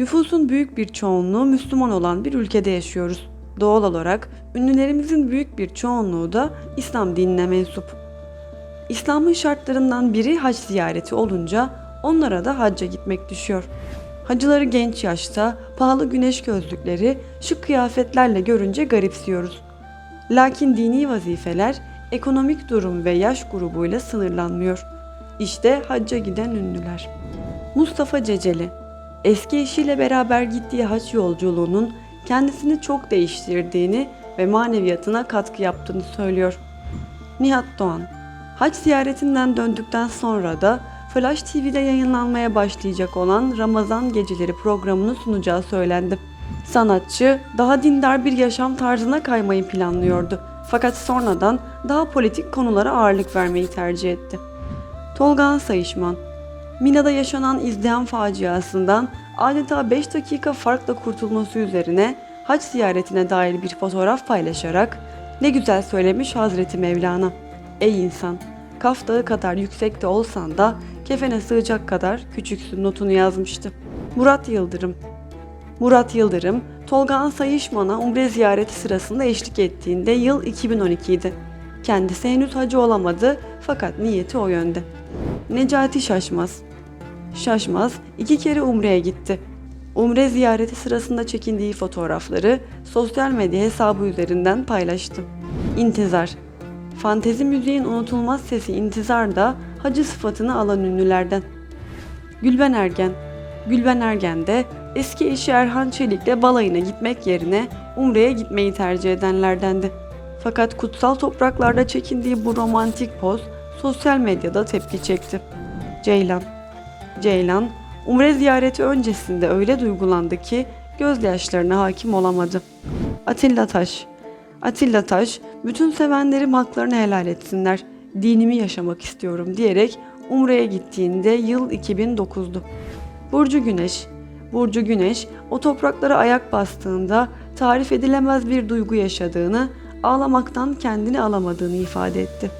Nüfusun büyük bir çoğunluğu Müslüman olan bir ülkede yaşıyoruz. Doğal olarak ünlülerimizin büyük bir çoğunluğu da İslam dinine mensup. İslam'ın şartlarından biri hac ziyareti olunca onlara da hacca gitmek düşüyor. Hacıları genç yaşta pahalı güneş gözlükleri, şık kıyafetlerle görünce garipsiyoruz. Lakin dini vazifeler ekonomik durum ve yaş grubuyla sınırlanmıyor. İşte hacca giden ünlüler. Mustafa Ceceli eski eşiyle beraber gittiği hac yolculuğunun kendisini çok değiştirdiğini ve maneviyatına katkı yaptığını söylüyor. Nihat Doğan Hac ziyaretinden döndükten sonra da Flash TV'de yayınlanmaya başlayacak olan Ramazan Geceleri programını sunacağı söylendi. Sanatçı daha dindar bir yaşam tarzına kaymayı planlıyordu. Fakat sonradan daha politik konulara ağırlık vermeyi tercih etti. Tolga Sayışman Mina'da yaşanan izdiham faciasından adeta 5 dakika farkla kurtulması üzerine hac ziyaretine dair bir fotoğraf paylaşarak ne güzel söylemiş Hazreti Mevlana. Ey insan, Kaf Dağı kadar yüksekte olsan da kefene sığacak kadar küçüksün notunu yazmıştı. Murat Yıldırım Murat Yıldırım, Tolga Sayışman'a umre ziyareti sırasında eşlik ettiğinde yıl 2012 idi. Kendisi henüz hacı olamadı fakat niyeti o yönde. Necati Şaşmaz Şaşmaz iki kere Umre'ye gitti. Umre ziyareti sırasında çekindiği fotoğrafları sosyal medya hesabı üzerinden paylaştı. İntizar Fantezi müziğin unutulmaz sesi İntizar da hacı sıfatını alan ünlülerden. Gülben Ergen Gülben Ergen de eski eşi Erhan Çelik'le balayına gitmek yerine Umre'ye gitmeyi tercih edenlerdendi. Fakat kutsal topraklarda çekindiği bu romantik poz sosyal medyada tepki çekti. Ceylan Ceylan, Umre ziyareti öncesinde öyle duygulandı ki gözyaşlarına hakim olamadı. Atilla Taş Atilla Taş, bütün sevenlerim haklarını helal etsinler, dinimi yaşamak istiyorum diyerek Umre'ye gittiğinde yıl 2009'du. Burcu Güneş Burcu Güneş, o topraklara ayak bastığında tarif edilemez bir duygu yaşadığını, ağlamaktan kendini alamadığını ifade etti.